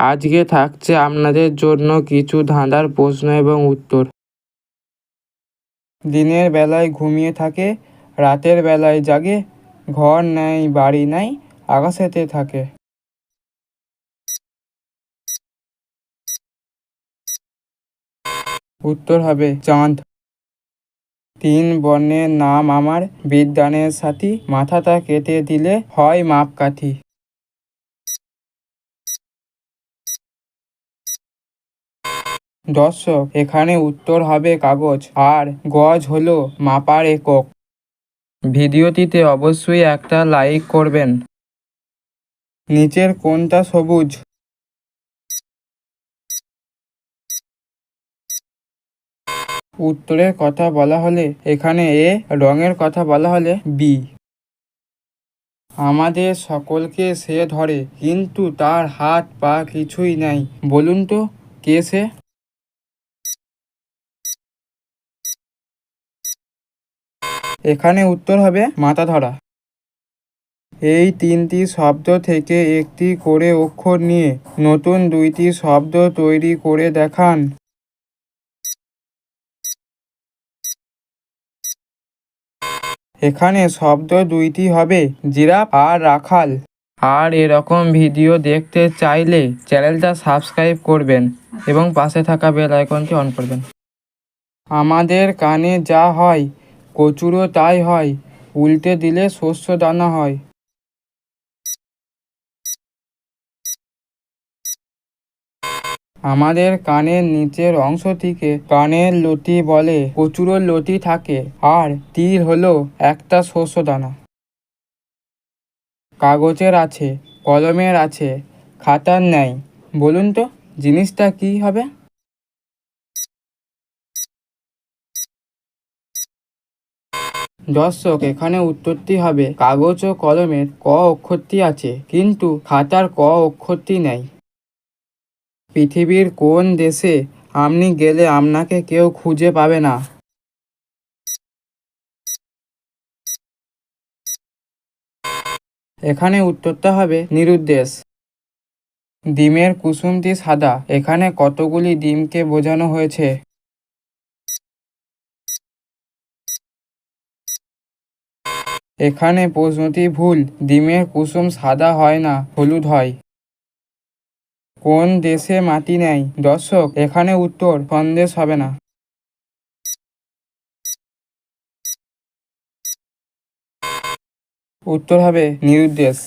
আজকে থাকছে আপনাদের জন্য কিছু ধাঁধার প্রশ্ন এবং উত্তর। দিনের বেলায় ঘুমিয়ে থাকে, রাতের বেলায় জাগে, ঘর নেই, বাড়ি নাই, আকাশেতে থাকে। উত্তর হবে চাঁদ। তিন বর্ণের নাম আমার বিদ্যানের সাথী, মাথাটা কেটে দিলে হয় মাপকাঠি। দর্শক, এখানে উত্তর হবে কাগজ, আর গজ হলো মাপার একক। ভিডিওটিতে অবশ্যই একটা লাইক করবেন। নিচের কোনটা সবুজ? উত্তরের কথা বলা হলে, এখানে এ, রঙের কথা বলা হলে বি। আমাদের সকলকে সে ধরে, কিন্তু তার হাত পা কিছুই নাই। বলুন তো, কে সে? এখানে উত্তর হবে মাথা ধরা এই তিনটি শব্দ থেকে একটি করে অক্ষর নিয়ে নতুন দুইটি শব্দ তৈরি করে দেখান। এখানে শব্দ দুইটি হবে, জিরাফ আর রাখাল। আর এরকম ভিডিও দেখতে চাইলে চ্যানেলটা সাবস্ক্রাইব করবেন এবং পাশে থাকা বেল আইকনটি অন করবেন। আমাদের কানে যা হয় কচুরও তাই হয়, উল্টে দিলে শস্য দানা হয়। আমাদের কানের নিচের অংশটিকে কানের লতি বলে কচুরো লতি থাকে, আর তীর হলো একটা শস্য দানা। কাগজের আছে, কলমের আছে, খাতার নেই, বলুন তো, জিনিসটা কি হবে? দর্শক, এখানে উত্তরটি হবে কাগজ ও কলমের ক অক্ষরটি আছে, কিন্তু খাতার ক অক্ষরটি নেই। পৃথিবীর কোন দেশে আপনি গেলে আপনাকে কেউ খুঁজে পাবে না? এখানে উত্তরটা হবে নিরুদ্দেশ। ডিমের কুসুমটি সাদা, এখানে কতগুলি ডিমকে বোঝানো হয়েছে? এখানে প্রশ্নটি ভুল। ডিমের কুসুম সাদা হয় না, হলুদ হয়। কোন দেশে মাটি নেয়? দর্শক, এখানে উত্তর সন্দেশ হবে না। উত্তর হবে নিরুদ্দেশ।